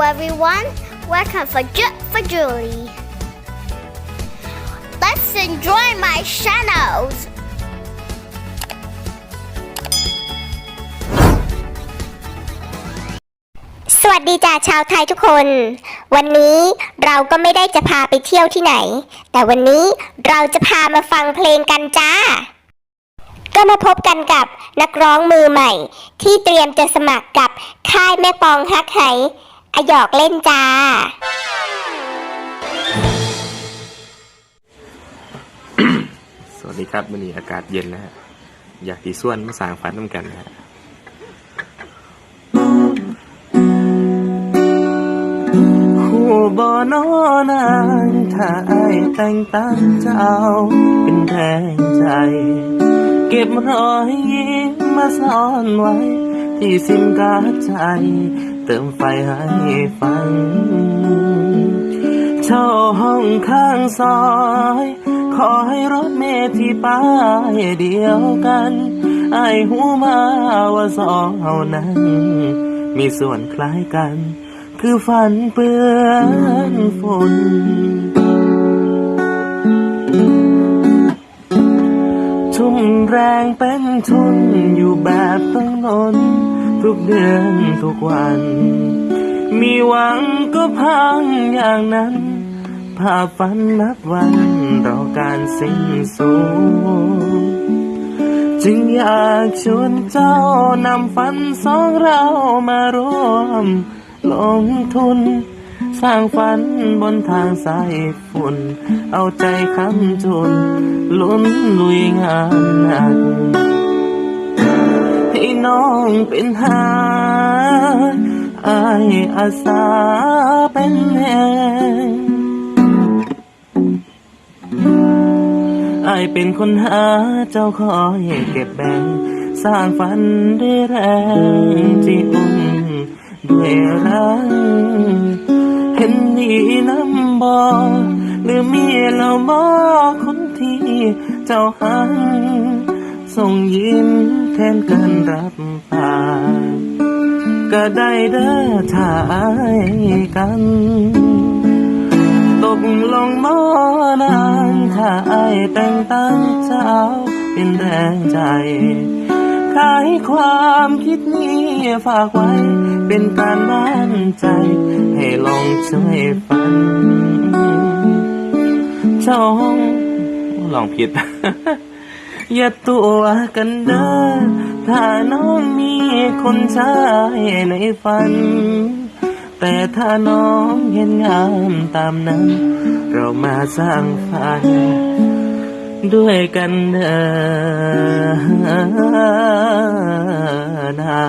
everyone, welcome for J- for Julie. Let's enjoy my channels. สวัสดีจ้าชาวไทยทุกคน วันนี้เราก็ไม่ได้จะพาไปเที่ยวที่ไหน แต่วันนี้เราจะพามาฟังเพลงกันจ้า ก็มาพบกันกับนักร้องมือใหม่ ที่เตรียมจะสมัครกับค่ายแม่ปองฮักไห อหยอกเล่นจ้า สวัสดีครับวันนี้อากาศเย็นนะฮะ อยากตีส่วนมาสร้างฝันน้ำกันนะฮะคู่บ่อนอนางถ้าอายแต่งตั้งเจ้า เป็นแรงใจ เก็บรอยยิ้มมาซ่อนไว้ ที่สิ้นกาใจ เติมไฟให้ฟังเช่าห้องข้างซอย ขอให้รถเมล์ที่ป้ายเดียวกัน ไอหูมาว่าสองเฮานั้น มีส่วนคล้ายกัน คือฝันเปื้อนฝนทุ่มแรงเป็นทุนอยู่แบบต้องนน ทุกเดือนทุกวัน มีหวังก็พังอย่างนั้นภาพฝันนับวันรอการสิ้นสุดจึงอยากชวนเจ้านำฝันสองเรามารวม ลงทุน สร้างฝันบนทางสายฝุ่น เอาใจคำจุน ลุ้นลุยงานหนัก น้องเป็นหาอายอาสาเป็นแหงอายเป็นคนหาเจ้าคอยเก็บแบ่ง สร้างฝันด้วยแรงที่อุ้มด้วยรักเห็นดีน้ำบอหรือมีเราบอกคนที่เจ้าหัง ส่งยิ้มแทนการรับปากก็ได้เด้อถ่ายกัน ตกลงมอนานถ้าอายแต่งตั้งเจ้าเป็นแรงใจ ขายความคิดนี้ฝากไว้ เป็นการบ้านใจ ให้ลองช่วยฟันช่องลองผิด อย่าตัวกันเด้อถ้าน้องมีคนใช้ในฝัน แต่ถ้าน้องเห็นงามตามนั้น เรามาสร้างฝัน ด้วยกันเด้อนา